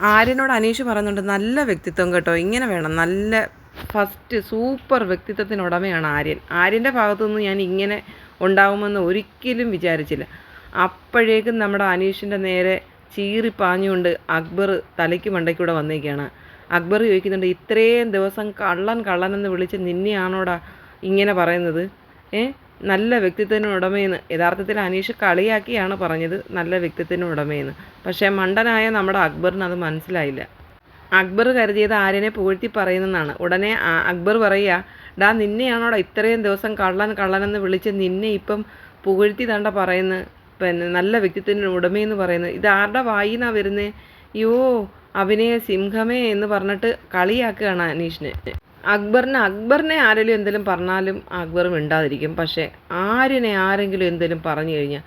ആര്യനോട് അനീഷ് പറയുന്നുണ്ട് നല്ല വ്യക്തിത്വം കേട്ടോ ഇങ്ങനെ വേണം. നല്ല ഫസ്റ്റ് സൂപ്പർ വ്യക്തിത്വത്തിനുടമയാണ് ആര്യൻ. ആര്യന്റെ ഭാഗത്തുനിന്ന് ഞാൻ ഇങ്ങനെ ഉണ്ടാവുമെന്ന് ഒരിക്കലും വിചാരിച്ചില്ല. അപ്പോഴേക്കും നമ്മുടെ അനീഷിന്റെ നേരെ ചീറി പാഞ്ഞുകൊണ്ട് അക്ബർ തലയ്ക്ക് മണ്ടയ്ക്കൂടെ വന്നേക്കാണ്. അക്ബർ ചോദിക്കുന്നുണ്ട് ഇത്രയും ദിവസം കള്ളൻ എന്ന് വിളിച്ച് നിന്നെയാണോടാ ഇങ്ങനെ പറയുന്നത്? ഏ? നല്ല വ്യക്തിത്വത്തിന് ഉടമയെന്ന്. യഥാർത്ഥത്തിൽ അനീഷ് കളിയാക്കിയാണ് പറഞ്ഞത് നല്ല വ്യക്തിത്വത്തിന് ഉടമയെന്ന്. പക്ഷേ മണ്ടനായ നമ്മുടെ അക്ബറിന് അത് മനസ്സിലായില്ല. അക്ബർ കരുതിയത് ആര്യനെ പുകഴ്ത്തി പറയുന്നതാണ്. ഉടനെ അക്ബർ പറയുക ഡാ നിന്നെയാണോടാ ഇത്രയും ദിവസം കള്ളൻ കള്ളനെന്ന് വിളിച്ച് നിന്നെ ഇപ്പം പുകഴ്ത്തി തണ്ട പറയുന്നത് പിന്നെ നല്ല വ്യക്തിത്വത്തിന് ഉടമയെന്ന് പറയുന്നത്? ഇത് ആരുടെ വായിന്നാ വരുന്നത് യോ അഭിനയ സിംഹമേ എന്ന് പറഞ്ഞിട്ട് കളിയാക്കുകയാണ് അനീഷിനെ. അക്ബറിനെ അക്ബറിനെ ആരെങ്കിലും എന്തെങ്കിലും പറഞ്ഞാലും അക്ബർ മിണ്ടാതിരിക്കും. പക്ഷേ ആരിനെ ആരെങ്കിലും എന്തെങ്കിലും പറഞ്ഞു കഴിഞ്ഞാൽ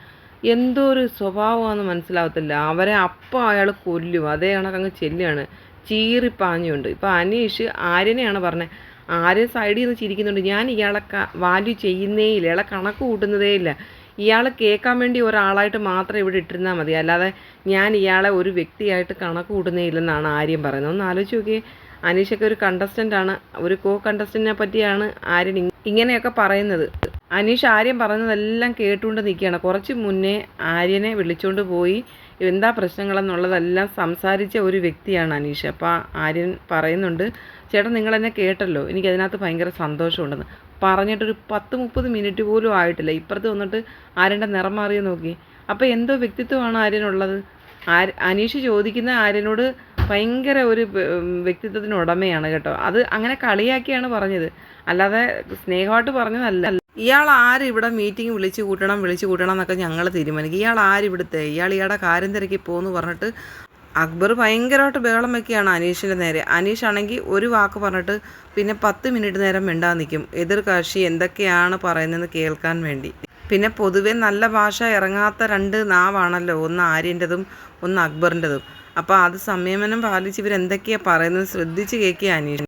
എന്തോ ഒരു സ്വഭാവമാണെന്ന് മനസ്സിലാവത്തില്ല. അവരെ അപ്പം അയാൾ കൊല്ലും. അതേ കണക്കങ്ങ് ചെല്ലുകയാണ്. ചീറിപ്പാഞ്ഞുണ്ട് ഇപ്പം അനീഷ് ആര്യനെയാണ് പറഞ്ഞത് ആര്യൻ സൈഡിൽ നിന്ന് ചിരിക്കുന്നുണ്ട്. ഞാൻ ഇയാളെ വാല്യൂ ചെയ്യുന്നേ ഇല്ല. ഇയാളെ കണക്ക് കൂട്ടുന്നതേ ഇല്ല. ഇയാളെ കേൾക്കാൻ വേണ്ടി ഒരാളായിട്ട് മാത്രം ഇവിടെ ഇട്ടിരുന്നാൽ മതി. അല്ലാതെ ഞാൻ ഇയാളെ ഒരു വ്യക്തിയായിട്ട് കണക്ക് കൂട്ടുന്നേ ഇല്ലെന്നാണ് ആര്യം പറയുന്നത്. ഒന്ന് ആലോചിച്ച് നോക്കിയേ. അനീഷൊക്കെ ഒരു കണ്ടസ്റ്റന്റ് ആണ്. ഒരു കോ കണ്ടസ്റ്റന്റിനെ പറ്റിയാണ് ആര്യൻ ഇങ്ങനെയൊക്കെ പറയുന്നത്. അനീഷ് ആര്യൻ പറഞ്ഞതെല്ലാം കേട്ടുകൊണ്ട് നിൽക്കുകയാണ്. കുറച്ച് മുന്നേ ആര്യനെ വിളിച്ചുകൊണ്ട് പോയി. എന്താ പ്രശ്നങ്ങളെന്നുള്ളതെല്ലാം സംസാരിച്ച ഒരു വ്യക്തിയാണ് അനീഷ്. അപ്പോൾ ആര്യൻ പറയുന്നുണ്ട് ചേട്ടൻ നിങ്ങൾ എന്നെ കേട്ടല്ലോ എനിക്കതിനകത്ത് ഭയങ്കര സന്തോഷമുണ്ടെന്ന്. പറഞ്ഞിട്ടൊരു പത്ത് മുപ്പത് മിനിറ്റ് പോലും ആയിട്ടില്ല. ഇപ്പുറത്ത് വന്നിട്ട് ആര്യന്റെ നിറം മാറിയ നോക്കി. അപ്പോൾ എന്തോ വ്യക്തിത്വമാണ് ആര്യനുള്ളത്? ആര് അനീഷ് ചോദിക്കുന്ന ആര്യനോട് ഭയങ്കര ഒരു വ്യക്തിത്വത്തിന് ഉടമയാണ് കേട്ടോ. അത് അങ്ങനെ കളിയാക്കിയാണ് പറഞ്ഞത്. അല്ലാതെ സ്നേഹമായിട്ട് പറഞ്ഞതല്ല. ഇയാൾ ആര് മീറ്റിംഗ് വിളിച്ചു കൂട്ടണം വിളിച്ചു കൂട്ടണം എന്നൊക്കെ ഞങ്ങൾ തീരുമാനിക്കും. ഇയാൾ ആര് ഇവിടുത്തെ? ഇയാൾ ഇയാളുടെ കാര്യം തിരക്കി പോകുന്നു പറഞ്ഞിട്ട് അക്ബർ ഭയങ്കരമായിട്ട് ബഹളം വെക്കുകയാണ് അനീഷിന്റെ നേരെ. അനീഷ് ആണെങ്കിൽ ഒരു വാക്ക് പറഞ്ഞിട്ട് പിന്നെ പത്ത് മിനിറ്റ് നേരം മിണ്ടാൻ നിൽക്കും. എതിർ കക്ഷി എന്തൊക്കെയാണ് പറയുന്നതെന്ന് കേൾക്കാൻ വേണ്ടി. പിന്നെ പൊതുവെ നല്ല ഭാഷ ഇറങ്ങാത്ത രണ്ട് നാവാണല്ലോ. ഒന്ന് ആര്യന്റെതും ഒന്ന് അക്ബറിന്റെതും. അപ്പോൾ അത് സംയമനം പാലിച്ച് ഇവരെന്തൊക്കെയാണ് പറയുന്നത് ശ്രദ്ധിച്ച് കേൾക്കുക അനീഷ്